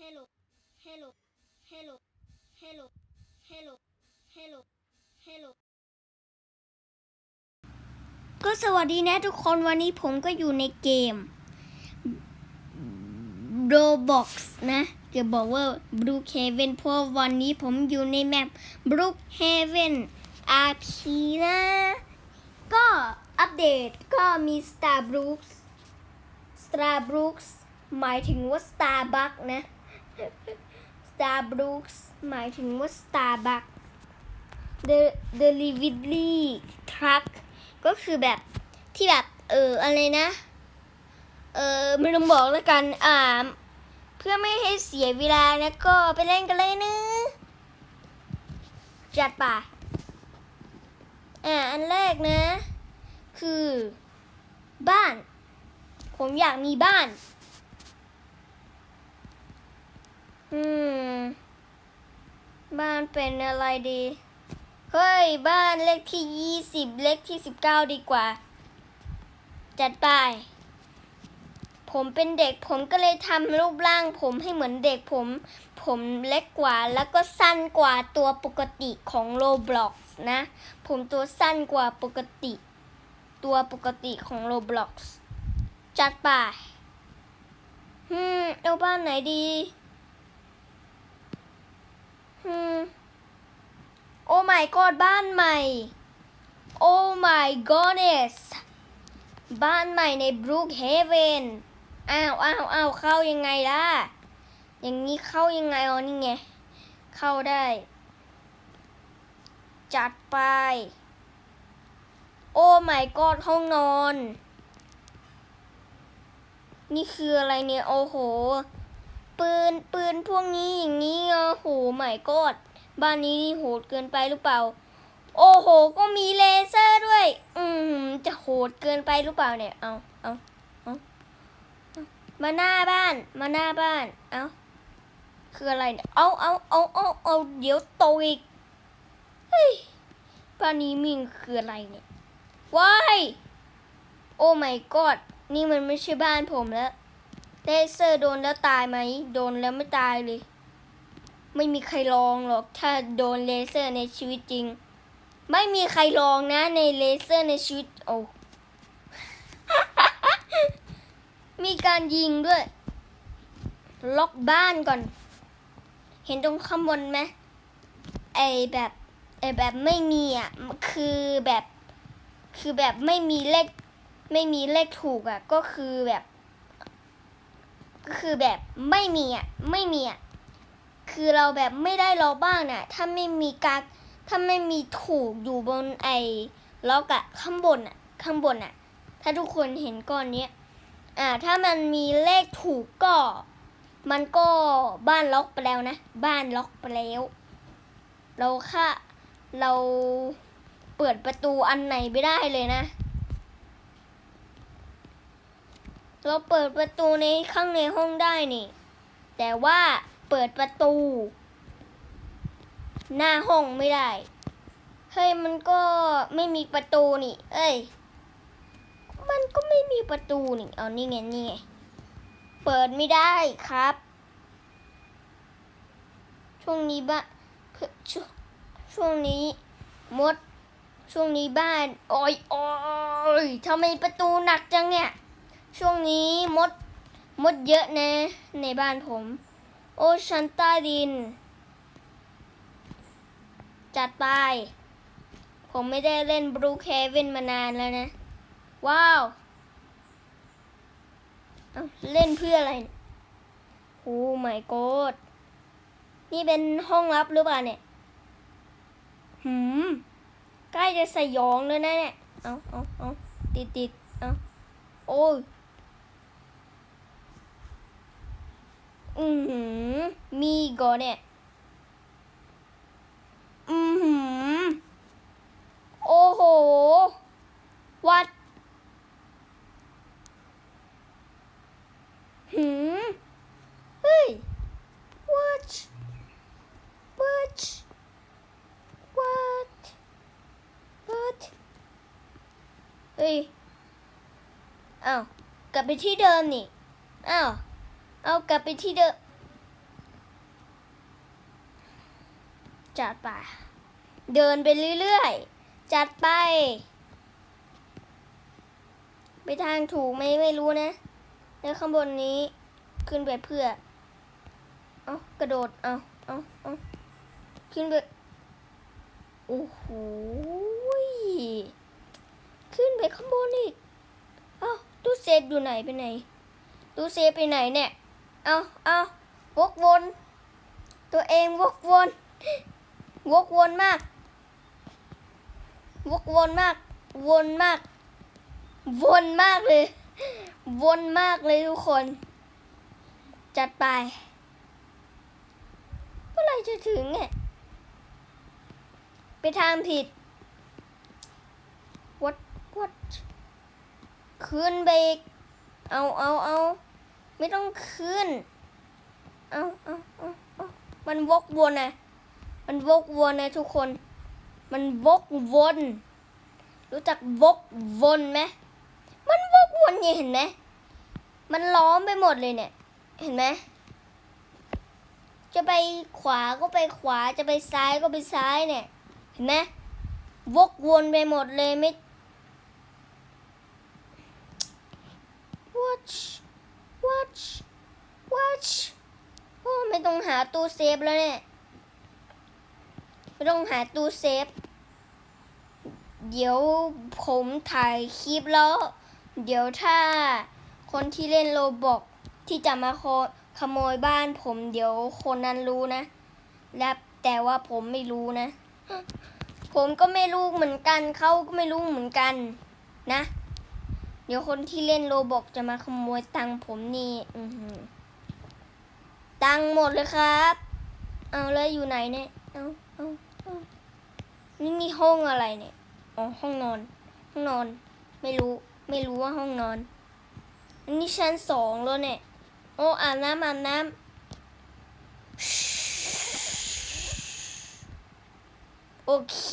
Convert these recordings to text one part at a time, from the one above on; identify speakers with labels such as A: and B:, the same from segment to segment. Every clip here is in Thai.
A: hello hello hello hello hello hello hello ก็สวัสดีนะทุกคนวันนี้ผมก็อยู่ในเกม Roblox นะจะบอกว่า Brookhaven เพราะวันนี้ผมอยู่ในแมป Brookhaven RP นะ ก็อัปเดตก็มี Starbrooks Starbrooks หมายถึงว่า Starbucks นะ Starbrooks หมายถึงว่า Starbucks The Delivery Truck ก็คือแบบที่แบบ เอออะไรนะ เออไม่ต้องบอกแล้วกัน อ่า เพื่อไม่ให้เสียเวลานะก็ไปเล่นกันเลยนะจัดไปอ่า อันแรกนะ คือ บ้าน ผมอยากมีบ้าน อืม บ้านเป็นอะไรดี เฮ้ย บ้านเลขที่ยี่สิบเลขที่สิบเก้าดีกว่า จัดไป ผมเป็นเด็กผมก็เลยทำรูปร่าง ผมให้เหมือนเด็กผม ผมเล็กกว่าแล้วก็สั้นกว่าตัวปกติของโ o บล็อกนะ ผมตัวสั้นกว่าปกติ ตัวปกติของโ o บล็อกจัดไปฮึมเอาบ้านไหนดี โอ้ my god บ้านใหม่ โอ้ my goodness บ้านใหม่ใน Brookhaven อ้าวอ้าวอ้าวเข้ายังไงล่ะ อย่างนี้เข้ายังไงอ๋อนี่ไง เข้าได้ จัดไป โอ้ my god ห้องนอน นี่คืออะไรเนี่ย โอ้โห ปืนปืนพวกนี้อย่างนี้โอ้โห my god บ้านนี้นี่โหดเกินไปหรือเปล่า โอ้โห ก็มีเลเซอร์ด้วย อืมจะโหดเกินไปหรือเปล่าเนี่ยเอาเอาเอาเอามาหน้าบ้าน มาหน้าบ้าน เอาคืออะไรเนี่ย เอาเอาเอาเอาเอาเดี๋ยวโตอีกเฮ้ยบ้านนี้มิงคืออะไรเนี่ยว้ายโอ้ my god นี่มันไม่ใช่บ้านผมแล้ว เลเซอร์โดนแล้วตายไหม โดนแล้วไม่ตายเลย ไม่มีใครลองหรอก ถ้าโดนเลเซอร์ในชีวิตจริง ไม่มีใครลองนะในเลเซอร์ในชีวิต โอ้ มีการยิงด้วย ล็อกบ้านก่อน เห็นตรงข้างบนไหมไอแบบไอแบบไม่มีอะ คือแบบ คือแบบไม่มีเลข ไม่มีเลขถูกอะ ก็คือแบบ ก็คือแบบไม่มีอะไม่มีอะคือเราแบบไม่ได้ล็อกบ้างน่ะถ้าไม่มีการถ้าไม่มีถูกอยู่บนไอ้ล็อกอะข้างบนอะข้างบนอะถ้าทุกคนเห็นก้อนเนี้ยอ่าถ้ามันมีเลขถูกก็ มันก็บ้านล็อกไปแล้วนะ บ้านล็อกไปแล้ว เราค่ะเราเปิดประตูอันไหนไม่ได้เลยนะ เราเปิดประตูในข้างในห้องได้นี่ แต่ว่าเปิดประตู หน้าห้องไม่ได้ เฮ้ยมันก็ไม่มีประตูนี่ เอ้ย มันก็ไม่มีประตูนี่เอานี่ไงนี่ไง เปิดไม่ได้ครับ ช่วงนี้บ้านช่วงนี้มดช่วงนี้บ้าน โอ้ยโอ้ยทำไมประตูหนักจังเนี่ย ช่วงนี้มดมดเยอะนะ ในบ้านผม โอชันใต้ดิน จัดไป ผมไม่ได้เล่นบรูเควินมานานแล้วนะ ว้าวเาเล่นเพื่ออะไรโอ้ไม่กดนี่เป็นห้องลับหรือเปล่าเนี่ยหืมใกล้จะสยองเลยนะเนี่ย เอาเอาเอาติดติดเอาโอ้ย อือหือ มีก่อนเนี่ย อือหือ โอ้โห วัด หืมเฮ้ย what what what what เฮ้ย อ้าว กลับไปที่เดิมนี่ อ้าว เอากลับไปที่เดิมจัดไปเดินไปเรื่อยๆ จัดไป ไปทางถูกไหมไม่รู้นะ แล้วข้างบนนี้ขึ้นไปเพื่อ เอากระโดด เอาเอาเอาขึ้นไป โอ้โห ขึ้นไปข้างบนอีก เอาตู้เซฟอยู่ไหนไปไหน ตู้เซฟไปไหนเนี่ย เอาเอาวกวน ตัวเองวกวน วกวนมาก วกวนมาก วนมาก วนมากเลย วนมากเลยทุกคน จัดไปเมื่อไรจะถึงเนี่ยไปทางผิด วัดวัดขึ้นไปอีกเอาเอาเอา ไม่ต้องขึ้น เอาเอาเอาเอามันวกวนนะมันวกวนนะทุกคน มันวกวน รู้จักวกวนไหมมันวกวนเนี่ยเห็นไหมมันล้อมไปหมดเลยเนี่ย เห็นไหมจะไปขวาก็ไปขวาจะไปซ้ายก็ไปซ้ายเนี่ย เห็นไหมวกวนไปหมดเลยไม่ What watch watch โอ้ไม่ต้องหาตู้เซฟแล้วเนี่ยไม่ต้องหาตู้เซฟ เดี๋ยวผมถ่ายคลิปแล้ว เดี๋ยวถ้าคนที่เล่นโลบอกที่จะมาขโขโมยบ้านผมเดี๋ยวคนนั้นรู้นะ และแต่ว่าผมไม่รู้นะ ผมก็ไม่รู้เหมือนกันเขาก็ไม่รู้เหมือนกัน นะ เดี๋ยวคนที่เล่นโลบอกจะมาขโมยตังค์ผมนี่ อือหือ ตังหมดเลยครับ เอาแล้วอยู่ไหนเนี่ย เอาเอาเอานี่มีห้องอะไรเนี่ย อ๋อห้องนอน ห้องนอน ไม่รู้ ไม่รู้ว่าห้องนอน อันนี้ชั้นสองแล้วเนี่ย โอ้อาบน้ำอาบน้ำโอเค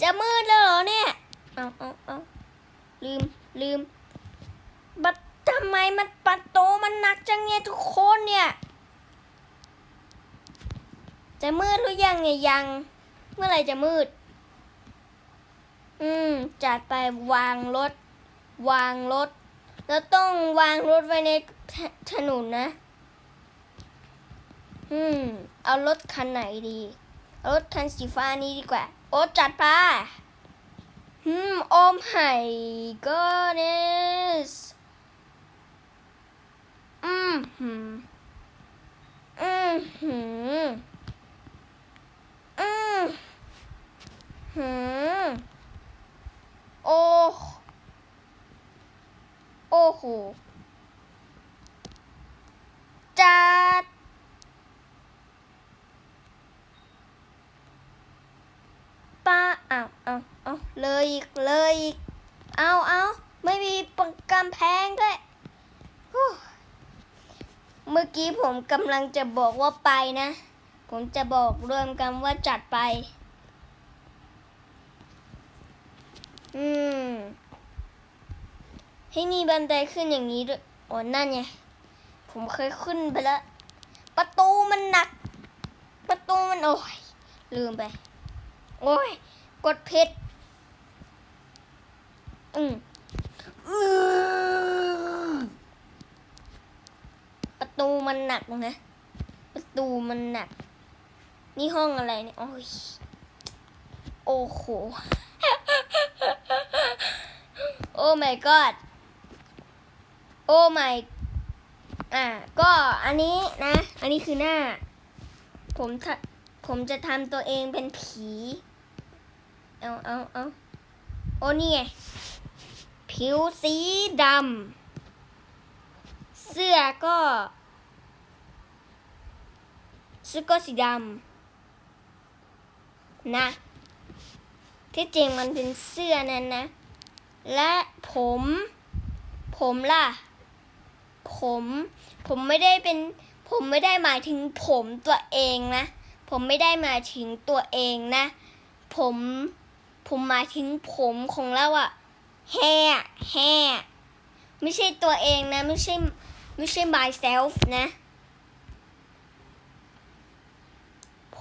A: จะมืดแล้วเหรอเนี่ย เอาเอาเอาลืมลืมบัด ทำไมมันปัดโตะมันหนักจังเนี่ยทุกคนเนี่ย จะมืดหรือยังเนี่ยยัง เมื่อไรจะมืด อืม จัดไปวางรถ วางรถ แล้วต้องวางรถไว้ในถนนนะ อืม เอารถคันไหนดี เอารถคันสีฟ้านี้ดีกว่า โอ้จัดไปอืมโอมไห่ก็เนสอืมหืมอืม หืมอืมหืมโอ้โอ้โหจัดป้าเอาเอาเอาเลยอีกเลยอีกเอาเอาไม่มีปังกำแพงด้วย เมื่อกี้ผมกำลังจะบอกว่าไปนะ ผมจะบอกรวมกันว่าจัดไป อืม ให้มีบันไดขึ้นอย่างนี้ด้วยโอนั่นไง ผมเคยขึ้นไปแล้ว ประตูมันหนัก ประตูมันโอ้ย ลืมไป โอ้ย กดผิดอืมอืม ตูมันหนักนะ ประตูมันหนัก นี่ห้องอะไรเนี่ย โอ้ย โอ้โห โอ้ my god โอ้ my อ่าก็อันนี้นะ อันนี้คือหน้า ผมทผมจะทำตัวเองเป็นผี เอาเอาเอาโอ้นี่ไง ผิวสีดำเสื้อก็ เสื้อก็สีดำนะ ที่จริงมันเป็นเสื้อนั้นนะ และผม ผมล่ะ ผม ผมไม่ได้เป็น ผมไม่ได้หมายถึงผมตัวเองนะ ผมไม่ได้หมายถึงตัวเองนะ ผม ผมหมายถึงผมของเราอะแฮ่แฮ่ไม่ใช่ตัวเองนะ ไม่ใช่ ไม่ใช่ myself นะ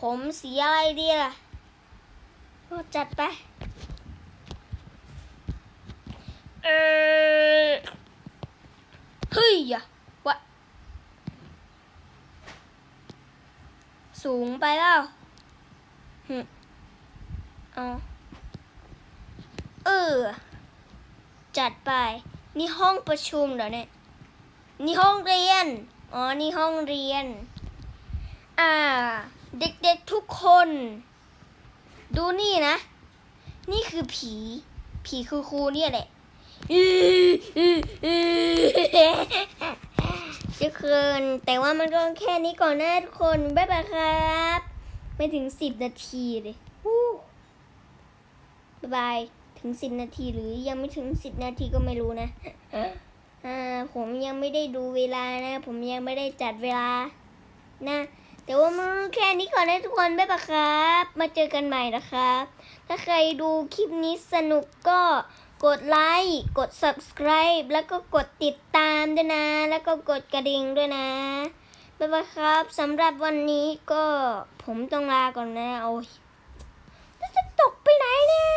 A: ผมสีอะไรดีล่ะก็จัดไป เออเฮ้ยอะวะ สูงไปแล้วหึเอาเออ จัดไป นี่ห้องประชุมเหรอเนี่ย นี่ห้องเรียน อ๋อ นี่ห้องเรียน อ่า เด็กๆทุกคน ดูนี่นะ นี่คือผี ผีคือครูเนี่ยแหละทุกคนแต่ว่ามันก็แค่นี้ก่อนนะทุกคน บ๊ายบายครับ ไม่ถึงสิบนาทีเลยบ๊ายบายถึงสิบนาทีหรือยังไม่ถึงสิบนาทีก็ไม่รู้นะอ่าผมยังไม่ได้ดูเวลานะ ผมยังไม่ได้จัดเวลานะ แต่ว่ามันแค่นี้ก่อนนะทุกคนบ๊ายบายครับ มาเจอกันใหม่นะคะถ้าใครดูคลิปนี้สนุกก็กดไลค์กด subscribe แล้วก็กดติดตามด้วยนะ แล้วก็กดกระดิ่งด้วยนะบ๊ายบายครับสำหรับวันนี้ก็ผมต้องลาก่อนนะโอ้ยจะตกไปไหนเนี่ย